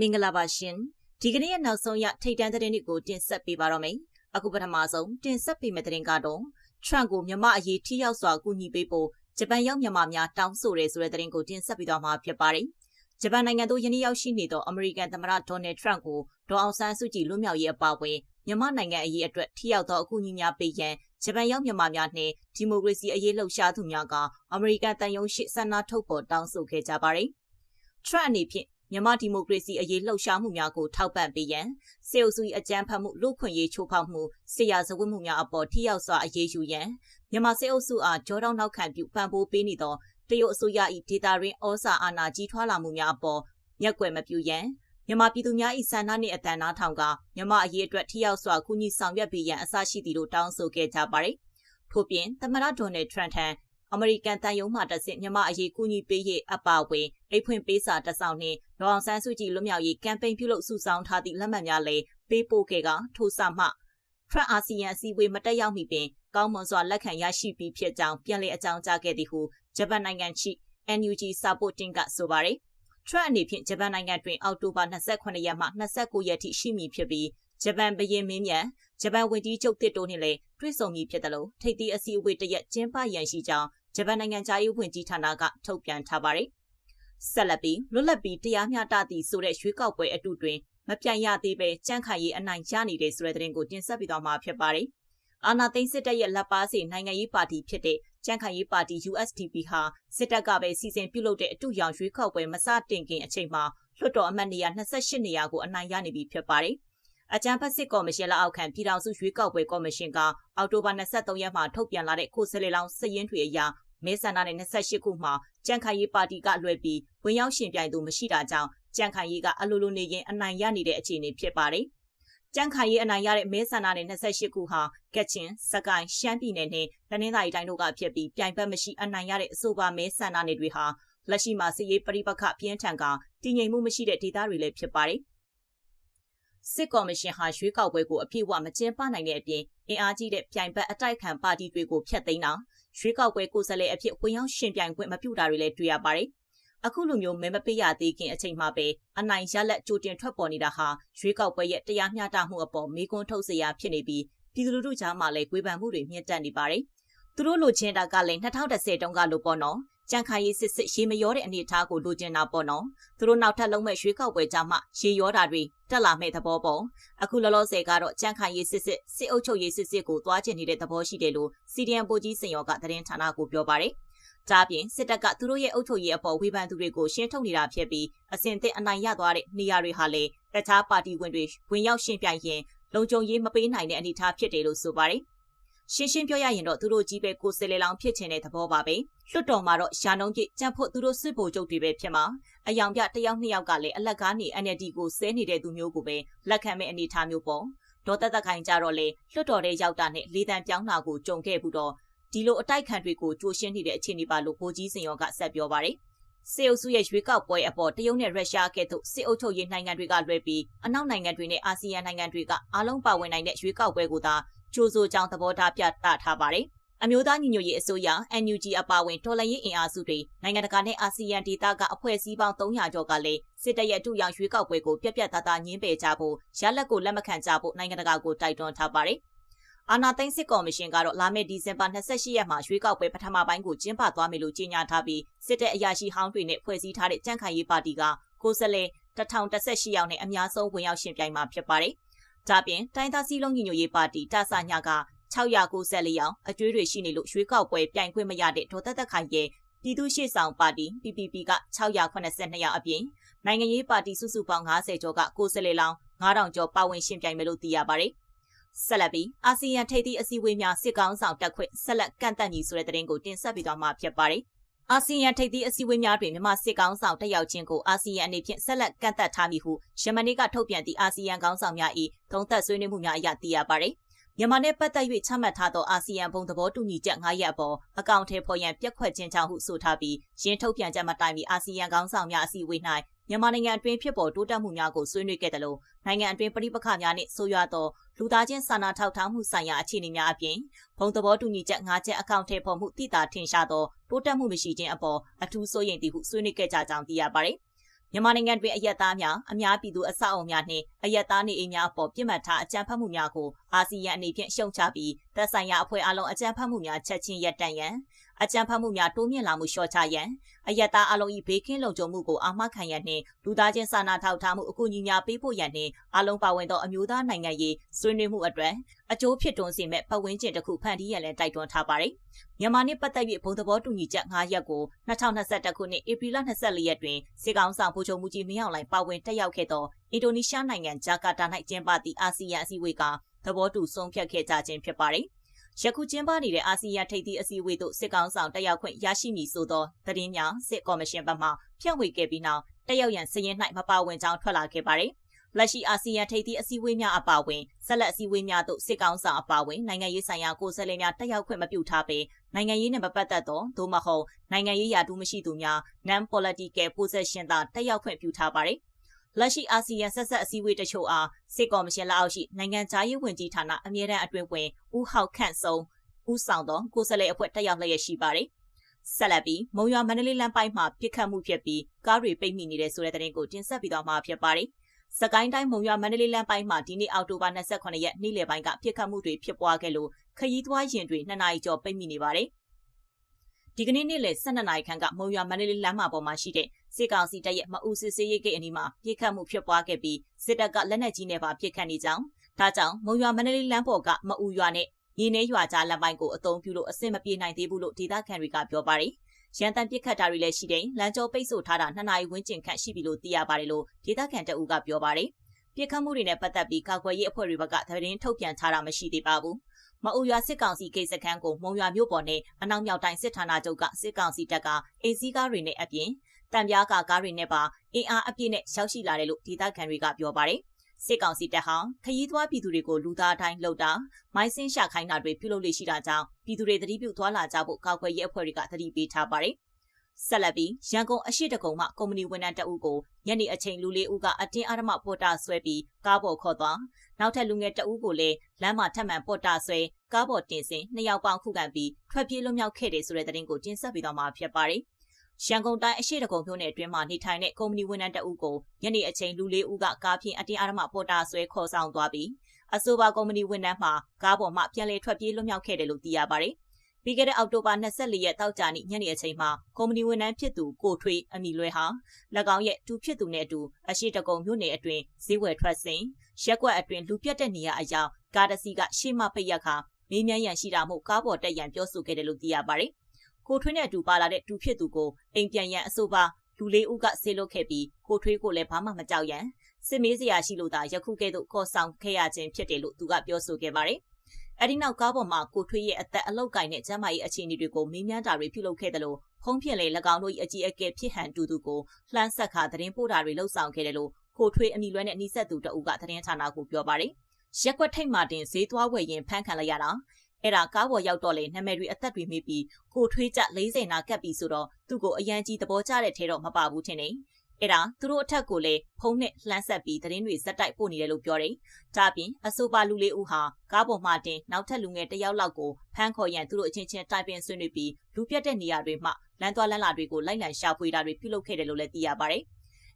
မင်္ဂလာပါရှင်ဒီကနေ့ရဲ့နောက်ဆုံးရထိတ်တန့်သတင်းတွေကိုတင်ဆက်ပေးပါတော့မယ်အခုပထမဆုံးတင်ဆက်ပေးမယ့်သတင်းကတော့ထရန့်ကိုမြမအရေးထိရောက်စွာကူညီပေးဖို့ဂျပန်ရောက်မြန်မာများတောင်းဆိုရဲဆိုတဲ့သတင်းကိုတင်ဆက်ပေးသွားမှာဖြစ်ပါတယ်ဂျပန်နိုင်ငံသို့ယနေ့ရောက်ရှိနေသောအမေရိကန်သမ္မတဒေါ်နယ်ထရန့်ကိုဒေါ်အောင်ဆန်းစုကြည်လွတ်မြောက်ရေးအပါအဝင်မြန်မာနိုင်ငံအရေးအတွက်ထိရောက်သောအကူအညီများပေးရန်ဂျပန်ရောက်မြန်မာများနှင့်ဒီမိုကရေစီအရေးလှုပ်ရှားသူများကအမေရိကန်တန်ယုံရှိဆန္ဒထုတ်ပေါ်တောင်းဆိုခဲ့ကြပါတယ်။ထရန့်အနေဖြင့် မြန်မာဒီမိုကရေစီအရေးလှုပ်ရှားမှုများကိုထောက်ပံ့ပေးရန်စေအုပ်စု၏အကြမ်းဖက်မှုလူခွင့်ရေးချိုးဖောက်မှုဆရာဇဝတ်မှုများအပေါ်ထိရောက်စွာအရေးယူရန်မြန်မာစေအုပ်စုအားကြောတောင်းနောက်ခံပြုပံ့ပိုးပေးနေသောတရုတ်အစိုးရ၏ဒေတာရင်းဩစာအာဏာကြီးထွားလာမှုများအပေါ်မျက်ကွယ်မပြုရန်မြန်မာပြည်သူများ၏ဆန္ဒနှင့်အတန်နာထောင်ကမြန်မာအရေးအတွက်ထိရောက်စွာကူညီဆောင်ရွက်ပေးရန်အစရှိသည်လို့တောင်းဆိုခဲ့ကြပါတယ်။ထို့ပြင်သမ္မတဒေါ်နယ်ထရန့်ထံအမေရိကန်တန်ယုံမှတဆင့်မြန်မာအရေးကူညီပေးရေးအပါအဝင် အိတ်ဖွင့်ပေးစာတစောင်းနှင့်ဒေါအောင်ဆန်းစုကြည်လွတ်မြောက်ရေးကမ်ပိန်းပြုလုပ်စုဆောင်းထားသည့်လက်မှတ်များလည်းပေးပို့ခဲ့ကထိုစာမှဖရန့်အာဆီယံအစည်းအဝေးမတက်ရောက်မီပင်ကောင်းမွန်စွာလက်ခံရရှိပြီးဖြစ်ကြောင်းပြန်လည်အကြောင်းကြားခဲ့သည်ဟုဂျပန်နိုင်ငံရှိ NUG Supporting ကဆိုပါတယ်ထရန့်အနေဖြင့်ဂျပန်နိုင်ငံတွင်အောက်တိုဘာ28ရက်မှ29ရက်ထိရှိမည်ဖြစ်ပြီးဂျပန်ဘရင်မင်းမြန်ဂျပန်ဝန်ကြီးချုပ်တစ်တိုနှင့်လည်းတွေ့ဆုံမည်ဖြစ်တယ်လို့ထိပ်သီးအစည်းအဝေးတရက်ကျင်းပရန်ရှိကြောင်းဂျပန်နိုင်ငံသားရေးဝန်ကြီးဌာနကထုတ်ပြန်ထားပါတယ်။ ဆက်လက်ပြီးလွတ်လပ်ပြီးတရားမျှတသည့်ဆိုတဲ့ရွေးကောက်ပွဲအတူတွင်မပြိုင်ရသေးပဲကြန့်ခိုင်ရေးအနိုင်ရနေတဲ့ဆိုတဲ့သတင်းကိုတင်ဆက်ပေးသွားမှာဖြစ်ပါတယ်။အာနာသိန်းစစ်တပ်ရဲ့လက်ပါစီနိုင်ငံရေးပါတီဖြစ်တဲ့ကြန့်ခိုင်ရေးပါတီ USDP ဟာစစ်တပ်ကပဲစီစဉ်ပြုလုပ်တဲ့အတူရောင်ရွေးကောက်ပွဲမစတင်ခင်အချိန်မှာလွှတ်တော်အမတ်နေရာ28နေရာကိုအနိုင်ရနေပြီဖြစ်ပါတယ်။အကြံဖက်စစ်ကော်မရှင်လက်အောက်ခံပြည်ထောင်စုရွေးကောက်ပွဲကော်မရှင်ကအောက်တိုဘာ23ရက်မှာထုတ်ပြန်လာတဲ့ကိုယ်စားလှယ်လောင်းစည်ရင်းတွေအရမဲဆန္ဒနယ်28ခုမှာ ကြံ့ခိုင်ရေးပါတီကလွှဲပြီးဝင်ရောက်ရှင်ပြိုင်သူမရှိတာကြောင့်ကြံ့ခိုင်ရေးကအလိုလိုနေရင်အနိုင်ရနေတဲ့အခြေအနေဖြစ်ပါတယ်။ကြံ့ခိုင်ရေးအနိုင်ရတဲ့မဲဆန္ဒနယ်28ခုဟာကက်ချင်၊စကိုင်း၊ရှမ်းပြည်နယ်နဲ့တနင်္သာရီတိုင်းတို့ကဖြစ်ပြီးပြိုင်ဘက်မရှိအနိုင်ရတဲ့အဆိုပါမဲဆန္ဒနယ်တွေဟာလက်ရှိမှာစစ်ရေးပရိပခပြင်းထန်ကတည်ငြိမ်မှုမရှိတဲ့ဒေသတွေလည်းဖြစ်ပါတယ်။ စစ်ကော်မရှင်ဟာရွေးကောက်ပွဲကိုအပြည့်အဝမကျင်းပနိုင်တဲ့အပြင်အင်အားကြီးတဲ့ပြိုင်ဘက်အတိုက်ခံပါတီတွေကိုဖျက်သိမ်းတာရွေးကောက်ပွဲကိုယ်စားလှယ်အဖြစ်ဝင်ရောက်ရှင်ပြိုင်ခွင့်မပြုတာတွေလည်းတွေ့ရပါတယ်။အခုလိုမျိုးမဲမပေးရသေးခင်အချိန်မှာပဲအနိုင်ရလက်ကြိုတင်ထွက်ပေါ်နေတာဟာရွေးကောက်ပွဲရဲ့တရားမျှတမှုအပေါ်မေးခွန်းထုတ်စရာဖြစ်နေပြီးပြည်သူလူထုကြားမှာလည်းဝေဖန်မှုတွေမြင့်တက်နေပါတယ်။သူတို့လိုချင်တာကလည်း2010တုန်းကလိုပေါ့နော်။ ကြံခိုင်ရေးစစ်စစ်ရေမရောတဲ့အနေအထားကိုလိုချင်တာပေါ့နော်။သူတို့နောက်ထပ်လုံးမဲ့ရွေးကောက်ပွဲကြမှာရေရောတာတွေတက်လာမဲ့သဘောပေါ့။အခုလောလောဆယ်ကတော့ကြံခိုင်ရေးစစ်စစ်စစ်အုပ်ချုပ်ရေးစစ်စစ်ကိုသွားကျင်နေတဲ့သဘောရှိတယ်လို့စီဒီအမ်ပိုကြီးစင်ရောကသတင်းဌာနကိုပြောပါတယ်။ဒါပြင်စစ်တပ်ကသူတို့ရဲ့အုပ်ချုပ်ရေးအပေါ်ဝေဖန်သူတွေကိုရှင်းထုတ်နေတာဖြစ်ပြီးအစဉ်သစ်အနိုင်ရသွားတဲ့နေရာတွေဟာလည်းတခြားပါတီဝင်တွေဝင်ရောက်ရှင်းပြရင်လုံခြုံရေးမပေးနိုင်တဲ့အနေအထားဖြစ်တယ်လို့ဆိုပါတယ်။ ရှင်းရှင်းပြောရရင်တော့သူတို့ကြီးပဲကိုယ်စလေလောင်ဖြစ်ချင်တဲ့သဘောပါပဲလွတ်တော်မှာတော့ရှာနှုံးပြကြံ့ဖို့သူတို့စစ်ဗိုလ်ချုပ်တွေပဲဖြစ်မှာအယောင်ပြတယောက်နှစ်ယောက်ကလည်းအလက်ကားနေ NLD ကိုဆဲနေတဲ့သူမျိုးကိုပဲလက်ခံမဲ့အနေထားမျိုးပေါ့ဒေါ်သက်သက်ခိုင်ကြတော့လေလွတ်တော်တဲ့ရောက်တာနဲ့လေးတန်ပြောင်းတာကိုကြုံခဲ့ဘူးတော့ဒီလိုအတိုက်ခံတွေကိုကြိုရှင်းနေတဲ့အခြေအနေပါလို့ဗိုလ်ကြီးစင်ရောကဆက်ပြောပါတယ်စစ်အုပ်စုရဲ့ရွေးကောက်ပွဲအပေါ်တရုတ်နဲ့ရုရှားကဲ့သို့စစ်အုပ်ချုပ်ရေးနိုင်ငံတွေကလွှဲပြီးအနောက်နိုင်ငံတွေနဲ့အာဆီယံနိုင်ငံတွေကအားလုံးပါဝင်နိုင်တဲ့ရွေးကောက်ပွဲကိုသာ ကြိုးဆိုကြောင်းသဘောထားပြသထားပါတယ်။အမျိုးသားညီညွတ်ရေးအစိုးရ NUG အပါအဝင်တော်လှန်ရေးအင်အားစုတွေနိုင်ငံတကာနဲ့အာဆီယံဒေသကအဖွဲ့အစည်းပေါင်း300ကျော်ကလည်းစစ်တပ်ရဲ့တူရောင်ရွေးကောက်ပွဲကိုပြက်ပြက်သားသားညှင်းပယ်ကြဖို့ရလက်ကိုလက်မခံကြဖို့နိုင်ငံတကာကိုတိုက်တွန်းထားပါတယ်။အာနာသိန်းစစ်ကော်မရှင်ကတော့လာမယ့်ဒီဇင်ဘာ28ရက်မှာရွေးကောက်ပွဲပထမပိုင်းကိုကျင်းပသွားမယ်လို့ကြေညာထားပြီးစစ်တပ်အရာရှိဟောင်းတွေနဲ့ဖွဲ့စည်းထားတဲ့ကြံ့ခိုင်ရေးပါတီကကိုယ်စားလှယ်1018ယောက်နဲ့အများဆုံးဝင်ရောက်ရှင်ပြိုင်မှာဖြစ်ပါတယ် ဒါပြင်တိုင်းသားစည်းလုံးညီညွတ်ရေးပါတီတဆညာက694ရောင်အကျွေးတွေရှိနေလို့ရွေးကောက်ပွဲပြိုင်ခွင့်မရတဲ့ဒေါ်သက်သက်ခိုင်ရဲ့ပြည်သူ့ရှေ့ဆောင်ပါတီ PPP က682ရောင်အပြင်နိုင်ငံရေးပါတီစုစုပေါင်း90ကျော်ကကိုယ်စားလှယ်လောင်း9000ကျော်ပါဝင်ရှင်ပြိုင်မယ်လို့သိရပါတယ်။ဆက်လက်ပြီးအာဆီယံထိပ်သီးအစည်းအဝေးများစစ်ကောင်းဆောင်တက်ခွင့်ဆက်လက်ကန့်တက်ညီဆိုတဲ့သတင်းကိုတင်ဆက်ပေးသွားမှာဖြစ်ပါတယ်။ အာဆီယံထိပ်သီးအစည်းအဝေးများတွင်မြန်မာစစ်ကောင်ဆောင်တက်ရောက်ခြင်းကိုအာဆီယံအနေဖြင့်ဆက်လက်ကန့်သက်ထားမည်ဟုယမနေ့ကထုတ်ပြန်သည့်အာဆီယံကောင်ဆောင်များ၏သုံးသပ်ဆွေးနွေးမှုများအရသိရပါသည်မြန်မာနဲ့ပတ်သက်၍ချမှတ်ထားသောအာဆီယံဘုံသဘောတူညီချက်9ရပ်အပေါ်အကောင့်ထဲပေါ်ရန်ပြက်ခွက်ခြင်းကြောင့်ဟုဆိုထားပြီးရင်းထုတ်ပြန်ချက်မတိုင်မီအာဆီယံခေါင်းဆောင်များအစည်းအဝေး၌ မြန်မာနိုင်ငံအတွင်းဖြစ်ပေါ်တိုးတက်မှုများကိုဆွေးနွေးခဲ့တယ်လို့နိုင်ငံအတွင်းပြည်ပခါများနှင့်ဆိုရွာသောလူသားချင်းစာနာထောက်ထားမှုဆိုင်ရာအခြေအနေများအပြင်ဘုံသဘောတူညီချက်၅ချက်အကောင့်ထဲပေါ်မှုတိတာထင်ရှားသောတိုးတက်မှုမရှိခြင်းအပေါ်အထူးစိုးရိမ်သည်ဟုဆွေးနွေးခဲ့ကြကြောင်းသိရပါတယ်။မြန်မာနိုင်ငံတွင်အယက်သားများအများပြည်သူအဆောက်အအုံများနှင့်အယက်သားနေအိမ်များအပေါ်ပြစ်မှတ်ထားအကြမ်းဖက်မှုများကိုအာဆီယံအနေဖြင့်ရှုံချပြီးသက်ဆိုင်ရာအဖွဲ့အလုံးအကြမ်းဖက်မှုများချက်ချင်းရပ်တန့်ရန် အကြမ်းဖက်မှုများတိုးမြင့်လာမှုလျှော့ချရန်အယက်သားအလုံး၏ဘေးကင်းလုံခြုံမှုကိုအာမခံရန်နှင့်လူသားချင်းစာနာထောက်ထားမှုအကူအညီများပေးဖို့ရန်နှင့်အလုံးပါဝင်သောအမျိုးသားနိုင်ငံရေးဆွေးနွေးမှုအတွက်အကျိုးဖြစ်တွန်းစေမဲ့ပတ်ဝန်းကျင်တစ်ခုဖန်တီးရန်လည်းတိုက်တွန်းထားပါတယ်။မြန်မာနှစ်ပတ်သက်၍ဘုံသဘောတူညီချက်9ရက်ကို2021ခုနှစ်ဧပြီလ24ရက်တွင်စေကောင်ဆောင်ဗိုလ်ချုပ်မှုကြီးမင်းအောင်လှိုင်ပါဝင်တက်ရောက်ခဲ့သောအင်ဒိုနီးရှားနိုင်ငံဂျာကာတာ၌ကျင်းပသည့်အာဆီယံအစည်းအဝေးကသဘောတူဆုံးဖြတ်ခဲ့ကြခြင်းဖြစ်ပါတယ်။ ယခုကျင်းပနေတဲ့အာဆီယံထိပ်သီးအစည်းအဝေးသို့စစ်ကောင်ဆောင်တက်ရောက်ခွင့်ရရှိမည်ဆိုသောသတင်းများစစ်ကော်မရှင်ဘက်မှဖြန့်ဝေခဲ့ပြီးနောက်တက်ရောက်ရန်စည်ရင်၌မပါဝင်ကြောင်းထွက်လာခဲ့ပါတယ်။လက်ရှိအာဆီယံထိပ်သီးအစည်းအဝေးများအပါအဝင်ဆက်လက်အစည်းအဝေးများသို့စစ်ကောင်ဆောင်အပါအဝင်နိုင်ငံရေးဆိုင်ရာကိုယ်စားလှယ်များတက်ရောက်ခွင့်မပြုထားပေနိုင်ငံရေးနဲ့မပတ်သက်သောသို့မဟုတ်နိုင်ငံရေးရာထူးမရှိသူများ non political position သာတက်ရောက်ခွင့်ပြုထားပါတယ်။ လက်ရှိအာဆီယံဆက်ဆက်အစည်းအဝေးတချို့အားစစ်ကော်မရှင်လက်အောက်ရှိနိုင်ငံခြားရေးဝန်ကြီးဌာနအမြဲတမ်းအတွင်းဝင်ဦးဟောက်ခန့်ဆုံးဦးဆောင်သောကိုယ်စားလှယ်အဖွဲ့တက်ရောက်လျက်ရှိပါတယ်။ဆက်လက်ပြီးမုံရွာမန္တလေးလမ်းပိုင်းမှာပြစ်ခတ်မှုဖြစ်ပြီးကားတွေပိတ်မိနေတဲ့ဆိုတဲ့သတင်းကိုတင်ဆက်ပြီးတော့မှာဖြစ်ပါတယ်။စကိုင်းတိုင်းမုံရွာမန္တလေးလမ်းပိုင်းမှာဒီနေ့အောက်တိုဘာ28ရက်နေ့လယ်ပိုင်းကပြစ်ခတ်မှုတွေဖြစ်ပွားခဲ့လို့ခရီးသွားရင်တွေနှစ်နာရီကျော်ပိတ်မိနေပါတယ်။ဒီကနေ့နေ့လယ်12နာရီခန့်ကမုံရွာမန္တလေးလမ်းမပေါ်မှာရှိတဲ့ စစ်ကောင်စီတပ်ရဲ့မအူစစ်စေးရေးဂိတ်အနီးမှာပြစ်ခတ်မှုဖြစ်ပွားခဲ့ပြီးစစ်တပ်ကလက်နက်ကြီးနဲ့ပါပြစ်ခတ်နေကြောင်းဒါကြောင့်မုံရွာမန္တလေးလမ်းပေါ်ကမအူရွာနဲ့ရင်းနှဲရွာကြားလမ်းပိုင်းကိုအုံပြုလို့အဆင်မပြေနိုင်သေးဘူးလို့ဒေသခံတွေကပြောပါတယ်ရန်တန်ပြစ်ခတ်တာတွေလည်းရှိတယ်လမ်းကျောပိတ်ဆို့ထားတာနှစ်နာရီဝန်းကျင်ခန့်ရှိပြီလို့သိရပါတယ်လို့ဒေသခံတအူကပြောပါတယ်ပြစ်ခတ်မှုတွေနဲ့ပတ်သက်ပြီးကာကွယ်ရေးအဖွဲ့တွေဘက်ကသတင်းထုတ်ပြန်ထားတာမရှိသေးပါဘူးမအူရွာစစ်ကောင်စီဂိတ်စခန်းကိုမုံရွာမြို့ပေါ်နဲ့အနောက်မြောက်တိုင်းစစ်ဌာနချုပ်ကစစ်ကောင်စီတပ်ကအေးစည်းကားတွေနဲ့အပြင် တံပြားကာကားတွေနဲ့ပါအင်အားအပြည့်နဲ့ရောက်ရှိလာတယ်လို့ဒေသခံတွေကပြောပါတယ်စစ်ကောင်စီတပ်ဟာခရီးသွားပြည်သူတွေကိုလူသားတိုင်းလှုပ်တာမိုင်းစင်းရှာခိုင်းတာတွေပြုလုပ်လေရှိတာကြောင့်ပြည်သူတွေသတိပြုသွားလာကြဖို့ကောက်ွယ်ရေးအဖွဲ့တွေကသတိပေးထားပါတယ်ဆက်လက်ပြီးရန်ကုန်အရှိတကုံမှကုမ္ပဏီဝန်ထမ်းတအုပ်ကိုညနေအချိန်လူလေးဦးကအတင်းအဓမ္မပေါ်တာဆွဲပြီးကားပေါ်ခေါ်သွားနောက်ထပ်လူငယ်တအုပ်ကိုလည်းလမ်းမှာထပ်မံပေါ်တာဆွဲကားပေါ်တင်ဆင်နှစ်ယောက်ပေါင်းခုခံပြီးထွက်ပြေးလွတ်မြောက်ခဲ့တယ်ဆိုတဲ့သတင်းကိုတင်ဆက်ပေးတော့မှာဖြစ်ပါတယ် ရန်ကုန်တိုင်းအရှိတကုံမြို့နယ်အတွင်းမှာနေထိုင်တဲ့ကုမ္ပဏီဝန်ထမ်းတအုပ်ကိုညနေအချိန်လူလေးဦးကကားဖြင့်အတင်းအဓမ္မပေါ်တာဆွဲခေါ်ဆောင်သွားပြီးအဆိုပါကုမ္ပဏီဝန်ထမ်းမှကားပေါ်မှပြန်လည်ထွက်ပြေးလွတ်မြောက်ခဲ့တယ်လို့သိရပါတယ်ပြီးခဲ့တဲ့အောက်တိုဘာ24ရက်တောက်ကြနေ့ညနေအချိန်မှာကုမ္ပဏီဝန်ထမ်းဖြစ်သူကိုထွေးအမိလွဲဟာ၎င်းရဲ့တူဖြစ်သူနဲ့အတူအရှိတကုံမြို့နယ်အတွင်းဈေးဝယ်ထွက်စဉ်ရက်ကွက်အတွင်းလူပြတ်တဲ့နေရာအရောက်ကားတစ်စီးကရှေ့မှပိတ်ရက်ခါမေးမြန်းရန်ရှိတာမို့ကားပေါ်တက်ရန်ပြောဆိုခဲ့တယ်လို့သိရပါတယ်။ ကိုထွေးနဲ့အတူပါလာတဲ့တူဖြစ်သူကိုအိမ်ပြန်ရန်အဆိုပါလူလေးဦးကဆေးလွတ်ခဲ့ပြီးကိုထွေးကိုလည်းဘာမှမကြောက်ရန်စစ်မေးစရာရှိလို့သာယခုကဲ့သို့ခေါ်ဆောင်ခဲ့ရခြင်းဖြစ်တယ်လို့သူကပြောဆိုခဲ့ပါတယ်။အဲဒီနောက်ကားပေါ်မှာကိုထွေးရဲ့အသက်အလောက်ကင်နဲ့ကျမ်းမာရေးအခြေအနေတွေကိုမေးမြန်းတာတွေပြုလုပ်ခဲ့တယ်လို့ဖုံးဖြစ်လေ၎င်းတို့၏အကြီးအကဲဖြစ်ဟန်တူသူကိုလှမ်းဆက်ခါသတင်းပို့တာတွေလှုပ်ဆောင်ခဲ့တယ်လို့ကိုထွေးအမိလွဲနဲ့နှိဆက်သူတအုပ်ကသတင်းဌာနကိုပြောပါတယ်။ရက်ွက်ထိတ်မှတင်ဈေးသွားဝယ်ရင်ဖမ်းခံလိုက်ရတာ အဲ့ဒါကားပေါ်ရောက်တော့လေနာမည်တွေအသက်တွေမေးပြီးကိုထွေးကြ40နာကပ်ပြီးဆိုတော့သူ့ကိုအရန်ကြီးသဘောကျတဲ့ထဲတော့မပါဘူးထင်တယ်အဲ့ဒါသူတို့အထက်ကိုလည်းဖုံးနဲ့လှမ်းဆက်ပြီးသတင်းတွေဇက်တိုက်ပို့နေတယ်လို့ပြောတယ်။ဒါပြင်အဆိုပါလူလေးဦးဟာကားပေါ်မှတင်နောက်ထပ်လူငယ်တယောက်လောက်ကိုဖမ်းခေါ်ရန်သူတို့အချင်းချင်းတိုင်ပင်ဆွေးနွေးပြီးလူပြတ်တဲ့နေရာတွေမှာလမ်းသွားလမ်းလာတွေကိုလိုက်လံရှာဖွေတာတွေပြုလုပ်ခဲ့တယ်လို့လည်းသိရပါတယ်။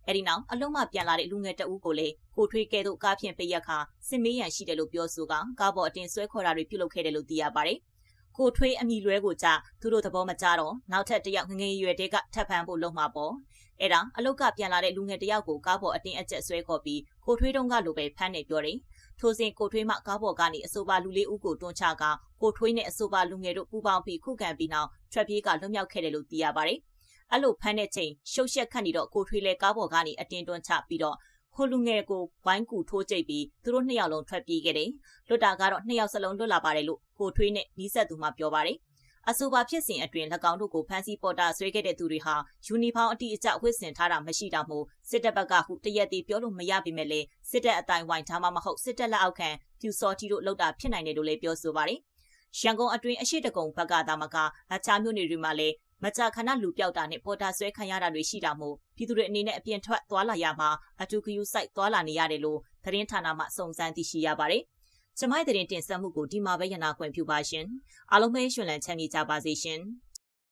အဲဒီနောက်အလုံးမပြန်လာတဲ့လူငယ်တအူးကိုလည်းကိုထွေးကဲသို့ကားဖြင့်ပိတ်ရက်ခါစစ်မေးရန်ရှိတယ်လို့ပြောဆိုကကားပေါ်အတင်ဆွဲခေါ်တာတွေပြုလုပ်ခဲ့တယ်လို့သိရပါတယ်။ကိုထွေးအမိလွဲကိုကြသူတို့သဘောမကြတော့နောက်ထပ်တယောက်ငငယ်ရွယ်တဲ့ကထပ်ဖမ်းဖို့လုံမှာပေါ့အဲ့ဒါအလုတ်ကပြန်လာတဲ့လူငယ်တယောက်ကိုကားပေါ်အတင်းအကျပ်ဆွဲခေါ်ပြီးကိုထွေးတုံးကလိုပဲဖမ်းနေပြောတယ်။ထိုစဉ်ကိုထွေးမှကားပေါ်ကနေအဆိုပါလူလေးဦးကိုတွန်းချကကိုထွေးနဲ့အဆိုပါလူငယ်တို့ပူးပေါင်းပြီးခုခံပြီးနောက်ထွက်ပြေးကလွတ်မြောက်ခဲ့တယ်လို့သိရပါတယ်။ အဲ့လိုဖမ်းတဲ့ချိန်ရှုပ်ရှက်ခတ်နေတော့ကိုထွေးလည်းကားပေါ်ကနေအတင်းတွန်းချပြီးတော့ခိုလူငယ်ကိုဝိုင်းကူထိုးကြိတ်ပြီးသူတို့နှစ်ယောက်လုံးထွက်ပြေးခဲ့တယ်။လွတ်တာကတော့နှစ်ယောက်စလုံးလွတ်လာပါတယ်လို့ကိုထွေးနဲ့နီးစပ်သူမှပြောပါတယ်အဆိုပါဖြစ်စဉ်အတွင်း၎င်းတို့ကိုဖမ်းဆီးပေါ်တာဆွဲခဲ့တဲ့သူတွေဟာယူနီဖောင်းအတိအကျဝတ်ဆင်ထားတာမရှိတာမို့စစ်တပ်ဘက်ကဟုတရက်သေးပြောလို့မရပေမဲ့လည်းစစ်တပ်အတိုင်းဝိုင်းထားမှမဟုတ်စစ်တပ်လက်အောက်ခံပြူစော်တီတို့လောက်တာဖြစ်နိုင်တယ်လို့လည်းပြောဆိုပါတယ်။ရန်ကုန်အတွင်းအရှိတကုံဘက်ကသာမကအခြားမြို့နယ်တွေမှာလည်း မကြာခဏလူပြောက်တာနဲ့ပေါ်တာဆွဲခံရတာတွေရှိတာမို့ပြည်သူတွေအနေနဲ့အပြင်ထွက်သွားလာရမှာအတူကယူဆိုင်သွားလာနေရတယ်လို့သတင်းဌာနမှစုံစမ်းသိရှိရပါတယ်။ကျမိုင်းတဲ့တင်ဆက်မှုကိုဒီမှာပဲရနာခွင့်ပြုပါရှင်အားလုံးပဲရှင်လန်းချမ်းမြေကြပါစေရှင်။